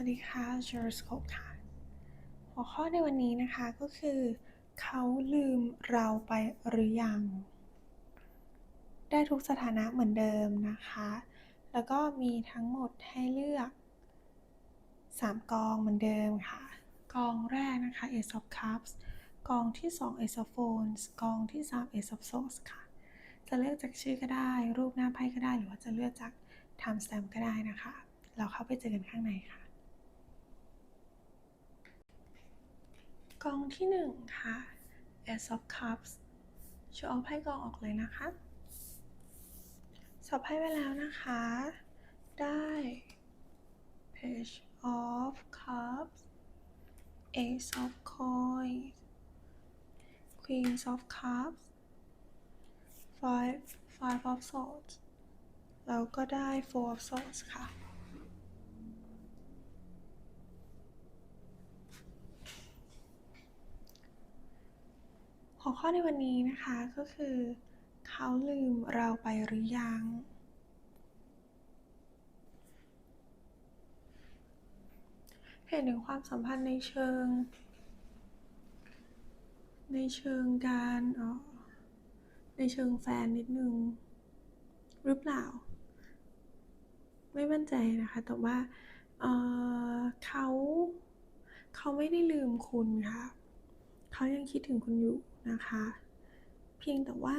วัสดีค่ะ Gyroscope ค่ะ หัวข้อในวันนี้นะคะก็คือ เขาลืมเราไปหรือยัง ได้ทุกสถานะเหมือนเดิมนะคะ แล้วก็มีทั้งหมดให้เลือก 3 กองเหมือนเดิมค่ะ กองแรกนะคะ Ace of Cups กองที่ 2 Ace of Wands กองที่ 3 Ace of Swords ค่ะ จะเลือกจากชื่อก็ได้ รูปหน้าไพ่ก็ได้ หรือว่าจะเลือกจาก time stamp ก็ได้นะคะ เราเข้าไปเจอกันข้างในค่ะ กองที่หนึ่งค่ะ Ace of Cups ชูเอาไพ่กองออกเลยนะคะ สอบไพ่ไว้แล้วนะคะ ได้ Page of Cups Ace of Coins Queen of Cups Five Five of Swords แล้วก็ได้ Four of Swords ค่ะ หัวข้ อในวันนี้นะคะก็คือ เขาลืมเราไปหรือยัง เห็นถึงความสัมพันธ์ในเชิง ในเชิงการอ่อในเชิงแฟนนิดนึง หรือเปล่า ไม่มั่นใจนะคะ แต่ว่าเเขาเขาไม่ได้ลืมคุณค่ะ เขายังคิดถึงคุณอยู่ นะคะ เพียงแต่ว่า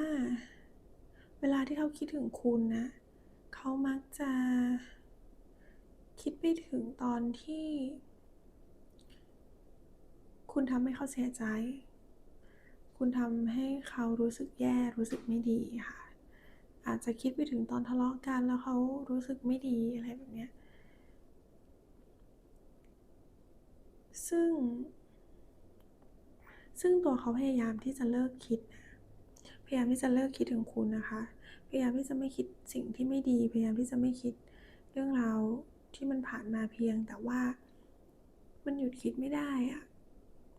เวลาที่เขาคิดถึงคุณนะเขามักจะคิดไปถึงตอนที่ คุณทำให้เขาเสียใจ คุณทำให้เขารู้สึกแย่รู้สึกไม่ดีค่ะ อาจจะคิดไปถึงตอนทะเลาะกันแล้วเขารู้สึกไม่ดีอะไรแบบเนี้ยซึ่ง ซึ่งตัวเขาพยายามที่จะเลิกคิดนะพยายามที่จะเลิกคิดถึงคุณนะคะ พยายามที่จะไม่คิดสิ่งที่ไม่ดี พยายามที่จะไม่คิดเรื่องราวที่มันผ่านมาเพียง แต่ว่ามันหยุดคิดไม่ได้อะ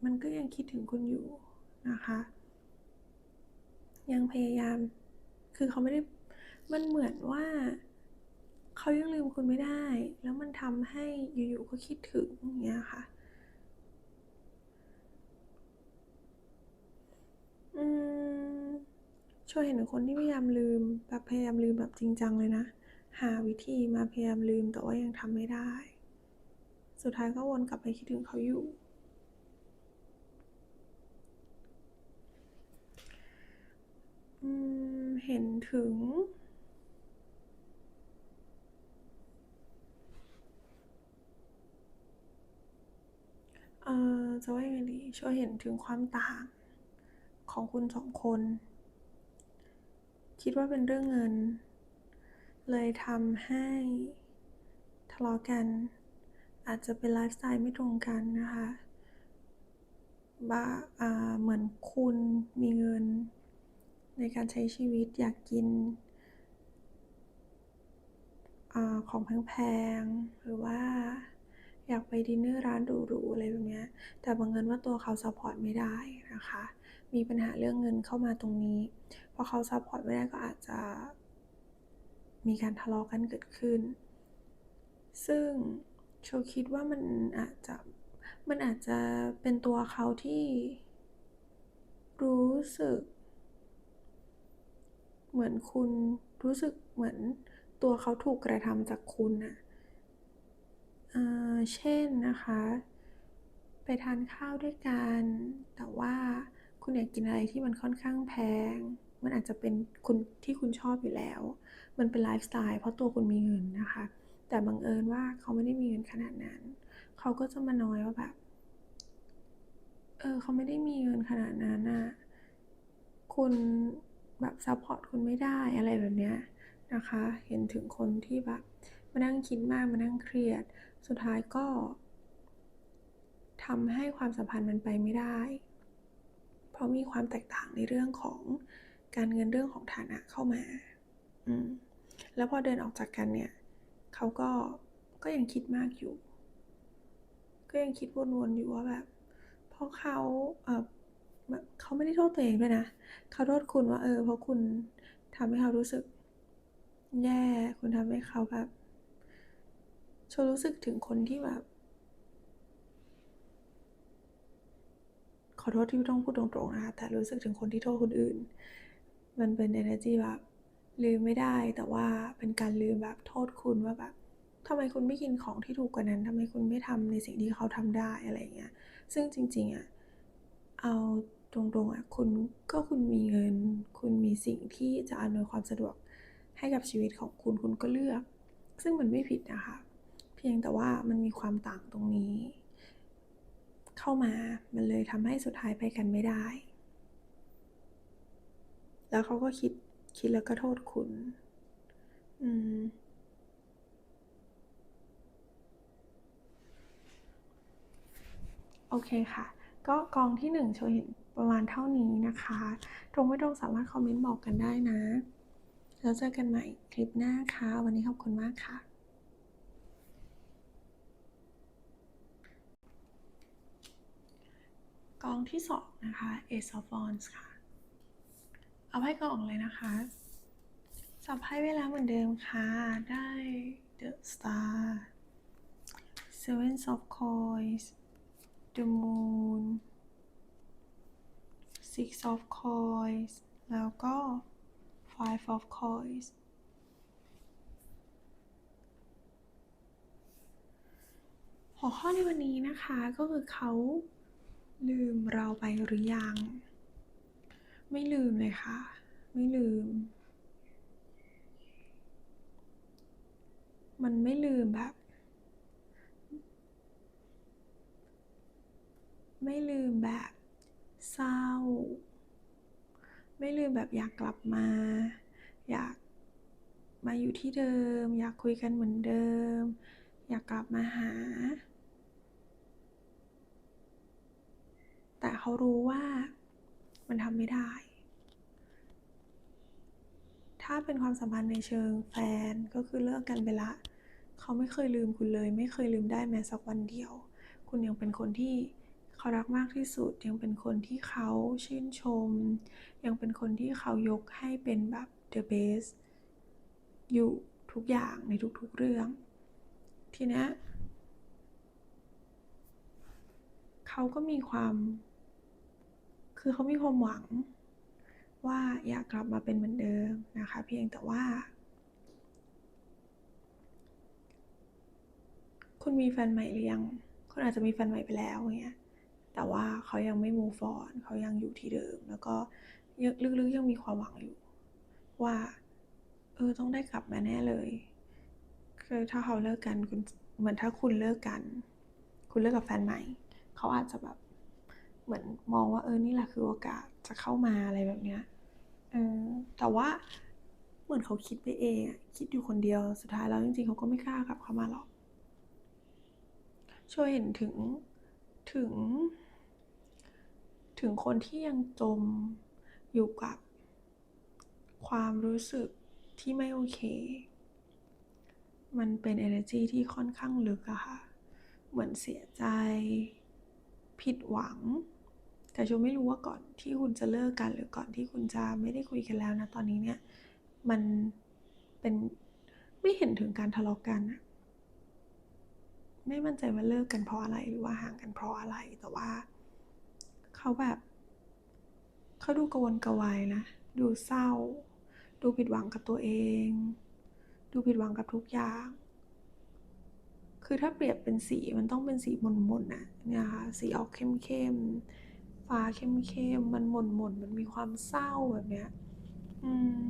มันก็ยังคิดถึงคุณอยู่นะคะ ยังพยายาม คือเขาไม่ได้ มันเหมือนว่าเขายังลืมคุณไม่ได้ แล้วมันทำให้อยู่ๆก็คิดถึงอย่างเงี้ยค่ะ อืมช่วยเห็นคนที่พยายามลืมแบบพยายามลืมแบบจริงจังเลยนะ หาวิธีมาพยายามลืมแต่ว่ายังทำไม่ได้ สุดท้ายก็วนกลับไปคิดถึงเขาอยู่ อืมเห็นถึงเอ่อจะว่ายังไงดีช่วยเห็นถึงความต่าง ของคุณสองคน คิดว่าเป็นเรื่องเงิน เลยทำให้ ทะเลาะกัน อาจจะเป็นไลฟ์สไตล์ไม่ตรงกันนะคะบาาเหมือนคุณมีเงิน ในการใช้ชีวิตอยากกินอของแพงๆ หรือว่าอยากไปดินเนอร์ร้านหรูๆอะไรแบบนี้แต่บังเอิญว่าตัวเขาซัพพอร์ตไม่ได้นะคะ มีปัญหาเรื่องเงินเข้ามาตรงนี้ พอเขาซัพพอร์ตไม่ได้ก็อาจจะ มีการทะเลาะกันเกิดขึ้น ซึ่งโชคิดว่ามันอาจจะมันอาจจะเป็นตัวเขาที่รู้สึก เหมือนคุณรู้สึกเหมือนตัวเขาถูกกระทำจากคุณนะอ่าเช่นนะคะ ไปทานข้าวด้วยกัน แต่ว่า คุณอยากกินอะไรที่มันค่อนข้างแพง มันอาจจะเป็นคุณที่คุณชอบอยู่แล้ว มันเป็นไลฟ์สไตล์เพราะตัวคุณมีเงินนะคะ แต่บังเอิญว่าเขาไม่ได้มีเงินขนาดนั้น เขาก็จะมาน้อยว่าแบบ เออเขาไม่ได้มีเงินขนาดนั้นน่ะคุณแบบซัพพอร์ตคุณไม่ได้อะไรแบบเนี้ยนะคะ เห็นถึงคนที่แบบมานั่งคิดมากมานั่งเครียด สุดท้ายก็ทำให้ความสัมพันธ์มันไปไม่ได้ เพราะมีความแตกต่างในเรื่องของการเงินเรื่องของฐานะเข้ามาอืมแล้วพอเดินออกจากกันเนี่ยเขาก็ก็ยังคิดมากอยู่ ก็ยังคิดวนๆอยู่ว่าแบบเพราะเขาเออเขาไม่ได้โทษตัวเองด้วยนะเขาโทษคุณว่า เออเพราะคุณทำให้เขารู้สึก แย่ คุณทำให้เขาแบบโชรู้สึกถึงคนที่แบบ อโทษที่ต้องพูดตรงๆนะคะแต่รู้สึกถึงคนที่โทษคนอื่น มันเป็น energy แบบลืมไม่ได้ แต่ว่าเป็นการลืมแบบโทษคุณว่าแบบทำไมคุณไม่กินของที่ถูกกว่านั้นทำไมคุณไม่ทำในสิ่งที่เขาทำได้อะไรเงี้ย ซึ่งจริงๆอะ เอาตรงๆอะคุณก็คุณมีเงิน คุณมีสิ่งที่จะอำนวยความสะดวกให้กับชีวิตของคุณคุณก็เลือก ซึ่งมันไม่ผิดนะคะ เพียงแต่ว่ามันมีความต่างตรงนี้ เข้ามา มันเลยทำให้สุดท้ายไปกันไม่ได้ แล้วเขาก็คิดคิดแล้วก็โทษคุณ อืม โอเคค่ะ ก็กองที่1โชว์เห็นประมาณเท่านี้นะคะ ตรงไม่ตรงสามารถคอมเมนต์บอกกันได้นะ แล้วเจอกันใหม่คลิปหน้าค่ะ วันนี้ขอบคุณมากค่ะ กองที่2นะคะ Ace of Wands ค่ะ เอาไพ่กองเลยนะคะสับไพ่เวลาเหมือนเดิมค่ะ ได้ The Star Seven of Coins The Moon Six of Coins แล้วก็ Five of Coins หัวข้อในวันนี้นะคะก็คือเขา ลืมเราไปหรือยัง ไม่ลืมเลยค่ะ ไม่ลืม มันไม่ลืมแบบ ไม่ลืมแบบ เศร้า ไม่ลืมแบบอยากกลับมา อยากมาอยู่ที่เดิม อยากคุยกันเหมือนเดิม อยากกลับมาหา แต่เขารู้ว่ามันทำไม่ได้ ถ้าเป็นความสัมพันธ์ในเชิงแฟนก็คือเลิกกันไปละ เขาไม่เคยลืมคุณเลย ไม่เคยลืมได้แม้สักวันเดียว คุณยังเป็นคนที่เขารักมากที่สุด ยังเป็นคนที่เขาชื่นชม ยังเป็นคนที่เขายกให้เป็นแบบ the best อยู่ทุกอย่างในทุกๆเรื่อง ทีนี้เขาก็มีความ คือเขามีความหวังว่าอยากกลับมาเป็นเหมือนเดิมนะคะ เพียงแต่ว่า คุณมีแฟนใหม่หรือยัง คุณอาจจะมีแฟนใหม่ไปแล้วเงี้ยแต่ว่าเขายังไม่ move on เขายังอยู่ที่เดิม แล้วก็ลึกๆยังมีความหวังอยู่ ว่า เออต้องได้กลับมาแน่เลยคือถ้าเขาเลิกกันคุณเหมือนถ้าคุณเลิกกัน คุณเลิกกับแฟนใหม่ เขาอาจจะแบบ เหมือนมองว่าเออนี่แหละคือโอกาสจะเข้ามาอะไรแบบเนี้ยเออแต่ว่าเหมือนเขาคิดไปเองอะคิดอยู่คนเดียวสุดท้ายแล้วจริงๆเขาก็ไม่กล้ากลับเข้ามาหรอก ช่วยเห็นถึงถึง ถึงคนที่ยังจมอยู่กับความรู้สึกที่ไม่โอเค มันเป็น energy ที่ค่อนข้างลึกอะค่ะ เหมือนเสียใจ ผิดหวัง แต่ชมไม่รู้ว่าก่อนที่คุณจะเลิกกัน หรือก่อนที่คุณจะไม่ได้คุยกันแล้วนะตอนนี้เนี่ยมันเป็นไม่เห็นถึงการทะเลาะกันอะไม่มั่นใจว่าเลิกกันเพราะอะไรหรือว่าห่างกันเพราะอะไรแต่ว่าเขาแบบเขาดูกระวนกวายนะ ดูเศร้า ดูผิดหวังกับตัวเอง ดูผิดหวังกับทุกอย่าง คือถ้าเปรียบเป็นสีมันต้องเป็นสีมนๆน่ะเนี่ยค่ะสีออกเข้มๆ ฟ้าเข้มๆมันหม่นๆมันมีความเศร้าแบบเนี้ย อืม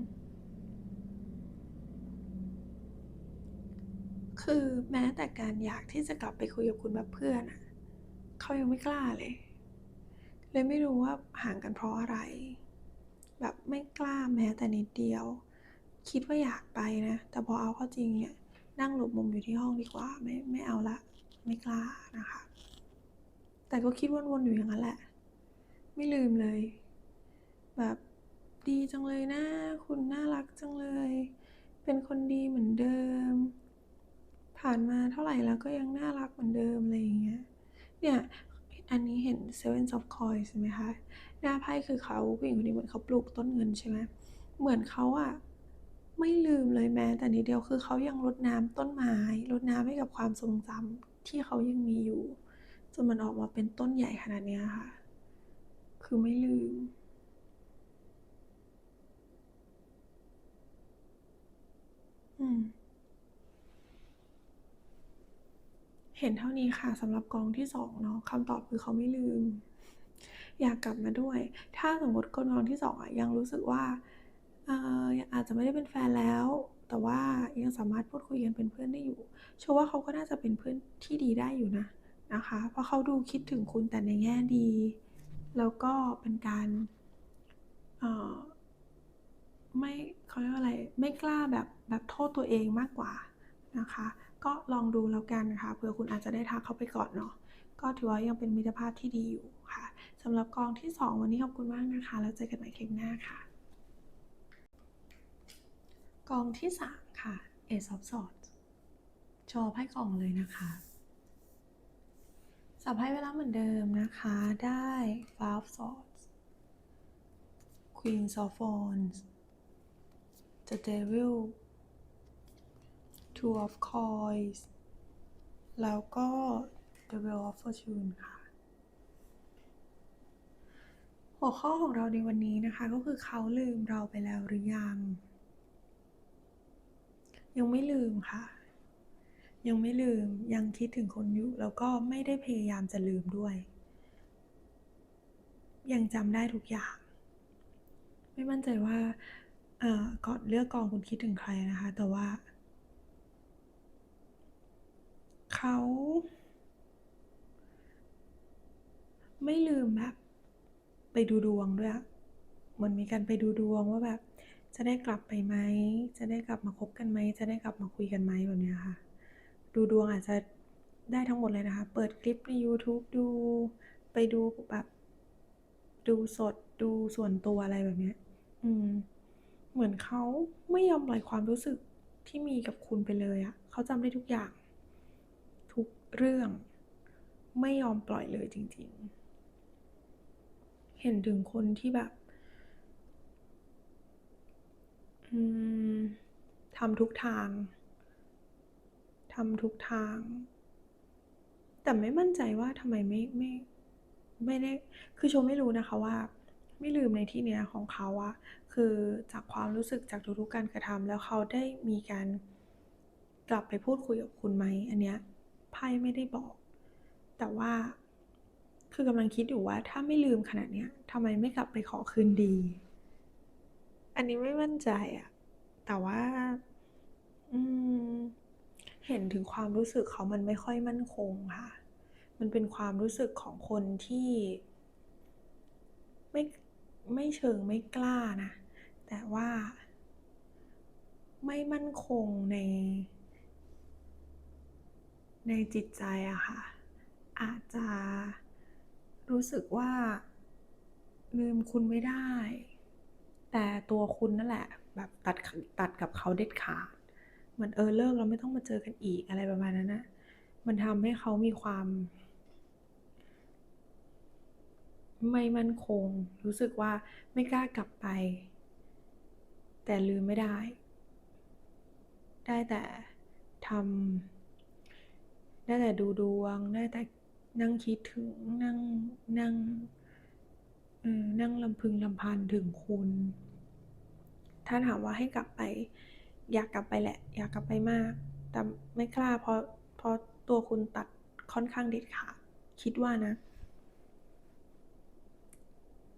คือแม้แต่การอยากที่จะกลับไปคุยกับคุณแบบเพื่อนอะเขายังไม่กล้าเลย เลยไม่รู้ว่าห่างกันเพราะอะไร แบบไม่กล้าแม้แต่นิดเดียว คิดว่าอยากไปนะ แต่พอเอาเข้าจริงเนี่ย นั่งหลบมุมอยู่ที่ห้องดีกว่า ไม่ไม่เอาละ ไม่กล้านะคะ แต่ก็คิดวนๆอยู่อย่างนั้นแหละ ไม่ลืมเลย แบบดีจังเลยนะ คุณน่ารักจังเลย เป็นคนดีเหมือนเดิม ผ่านมาเท่าไหร่แล้วก็ยังน่ารักเหมือนเดิมอะไรอย่างเงี้ย เนี่ยอันนี้เห็น Seven of Coins ใช่ไหมคะ หน้าไพ่คือเขาผู้หญิงคนนี้เหมือนเขาปลูกต้นเงินใช่ไหมเหมือนเขาอะไม่ลืมเลยแม้แต่นิดเดียวคือเขายังรดน้ำต้นไม้รดน้ำให้กับความทรงจำที่เขายังมีอยู่จนมันออกมาเป็นต้นใหญ่ขนาดเนี้ยค่ะ คือไม่ลืม อืม เห็นเท่านี้ค่ะสำหรับกองที่สองเนาะคำตอบคือเขาไม่ลืม อยากกลับมาด้วย ถ้าสมมติคนกองที่สองอะยังรู้สึกว่าเอ่ออาจจะไม่ได้เป็นแฟนแล้ว แต่ว่ายังสามารถพูดคุยกันเป็นเพื่อนได้อยู่เชื่อว่าเขาก็น่าจะเป็นเพื่อนที่ดีได้อยู่นะนะคะ เพราะเขาดูคิดถึงคุณแต่ในแง่ดี แล้วก็เป็นการออไม่เขาเรียกว่าอะไรไม่กล้าแบบแบบโทษตัวเองมากกว่านะคะ ก็ลองดูแล้วกันค่ะเผื่อคุณอาจจะได้ทักเขาไปก่อนเนาะก็ถือว่ายังเป็นมิตรภาพที่ดีอยู่ค่ะสำหรับกองที่ 2 วันนี้ขอบคุณมากนะคะ แล้วเจอกันใหม่คลิปหน้าค่ะ กองที่ 3 ค่ะ Ace of Swords โชว์ไพ่กองเลยนะคะ สับไพ่เวลาเหมือนเดิมนะคะ ได้ Five Swords Queen of Wands The Devil Two of Coins แล้วก็ The Wheel of Fortune ค่ะ หัวข้อของเราในวันนี้นะคะ ก็คือเขาลืมเราไปแล้วหรือยัง ยังไม่ลืมค่ะ ยังไม่ลืมยังคิดถึงคนอยู่แล้วก็ไม่ได้พยายามจะลืมด้วย ยังจำได้ทุกอย่าง ไม่มั่นใจว่าเอ่อก่อนเลือกกองคุณคิดถึงใครนะคะ แต่ว่า เขา ไม่ลืมแบบไปดูดวงด้วยเหมือนมีการไปดูดวงว่าแบบ จะได้กลับไปไหม จะได้กลับมาคบกันไหม จะได้กลับมาคุยกันไหมแบบเนี้ยค่ะ ดูดวงอาจจะได้ทั้งหมดเลยนะคะ เปิดคลิปใน YouTube ดูไปดูแบบดูสดดูส่วนตัวอะไรแบบเนี้ย อืม เหมือนเขาไม่ยอมปล่อยความรู้สึกที่มีกับคุณไปเลยอะเขาจำได้ทุกอย่าง ทุกเรื่อง ไม่ยอมปล่อยเลยจริง ๆ เห็นถึงคนที่แบบอืมทำทุกทาง ทำทุกทาง แต่ไม่มั่นใจว่าทำไมไม่ไม่ไม่ได้ คือชมไม่รู้นะคะว่า ไม่ลืมในที่เนี้ยของเขาอะคือจากความรู้สึกจากทุกๆการกระทำแล้วเขาได้มีการกลับไปพูดคุยกับคุณไหมอันเนี้ยไพ่ไม่ได้บอก แต่ว่าคือกำลังคิดอยู่ว่า ถ้าไม่ลืมขนาดเนี้ยทำไมไม่กลับไปขอคืนดี อันนี้ไม่มั่นใจอะแต่ว่า อืม เห็นถึงความรู้สึกเขามันไม่ค่อยมั่นคงค่ะ มันเป็นความรู้สึกของคนที่ ไม่ไม่เชิงไม่กล้านะ แต่ว่า ไม่มั่นคงใน ในจิตใจอะค่ะ อาจจะรู้สึกว่า ลืมคุณไม่ได้ แต่ตัวคุณนั่นแหละ แบบตัดตัดกับเขาเด็ดขาด เหมือนเออเลิกแล้วไม่ต้องมาเจอกันอีกอะไรประมาณนั้นนะมันทำให้เขามีความ ไม่มั่นคง รู้สึกว่าไม่กล้ากลับไป แต่ลืมไม่ได้ ได้แต่ทำได้แต่ดูดวง ได้แต่นั่งคิดถึงนั่งนั่งนั่งรำพึงรำพันถึงคุณ ถ้าถามว่าให้กลับไป อยากกลับไปแหละ อยากกลับไปมาก แต่ไม่กล้าเพราะเพราะตัวคุณตัดค่อนข้างเด็ดขาดคิดว่านะ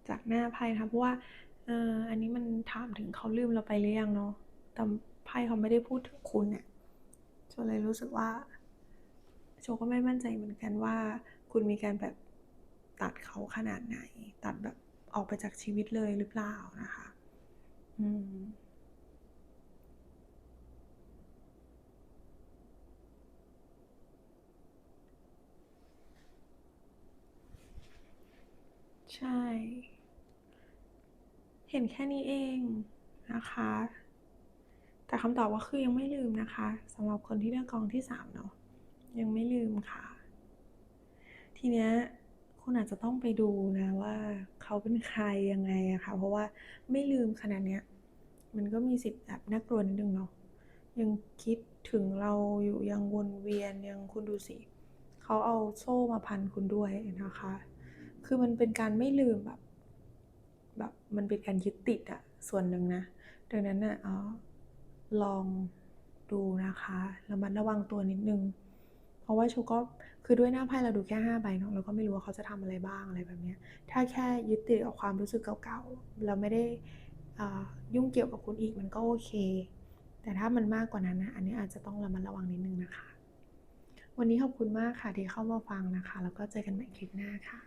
จากหน้าไพ่นะคะเพราะว่าเอออันนี้มันถามถึงเขาลืมเราไปหรือยังเนาะแต่ไพ่เขาไม่ได้พูดถึงคุณน่ะโชเลยรู้สึกว่า โชก็ไม่มั่นใจเหมือนกันว่า คุณมีการแบบตัดเขาขนาดไหน ตัดแบบออกไปจากชีวิตเลยหรือเปล่านะคะ อืม ใช่ เห็นแค่นี้เองนะคะ แต่คำตอบก็คือยังไม่ลืมนะคะสำหรับคนที่เลือกกองที่3เนาะยังไม่ลืมค่ะ ทีเนี้ยคุณอาจจะต้องไปดูนะว่าเขาเป็นใครยังไงอะค่ะเพราะว่าไม่ลืมขนาดเนี้ย มันก็มีสิทธิ์แอบน่ากลัวนิดนึงเนาะยังคิดถึงเราอยู่ยังวนเวียนยังคุณดูสิเขาเอาโซ่มาพันคุณด้วยนะคะ คือมันเป็นการไม่ลืมแบบแบบมันเป็นการยึดติดอะส่วนหนึ่งนะดังนั้นน่ะอ่อลองดูนะคะระมัดระวังตัวนิดนึง เพราะว่าชูก็คือด้วยหน้าไพ่เราดูแค่ห้าใบเนาะเราก็ไม่รู้ว่าเขาจะทำอะไรบ้างอะไรแบบเนี้ยถ้าแค่ยึดติดกับความรู้สึกเก่าๆเราไม่ได้ยุ่งเกี่ยวกับคุณอีกมันก็โอเค แต่ถ้ามันมากกว่านั้นนะอันนี้อาจจะต้องระมัดระวังนิดนึงนะคะ วันนี้ขอบคุณมากค่ะที่เข้ามาฟังนะคะ แล้วก็เจอกันใหม่คลิปหน้าค่ะ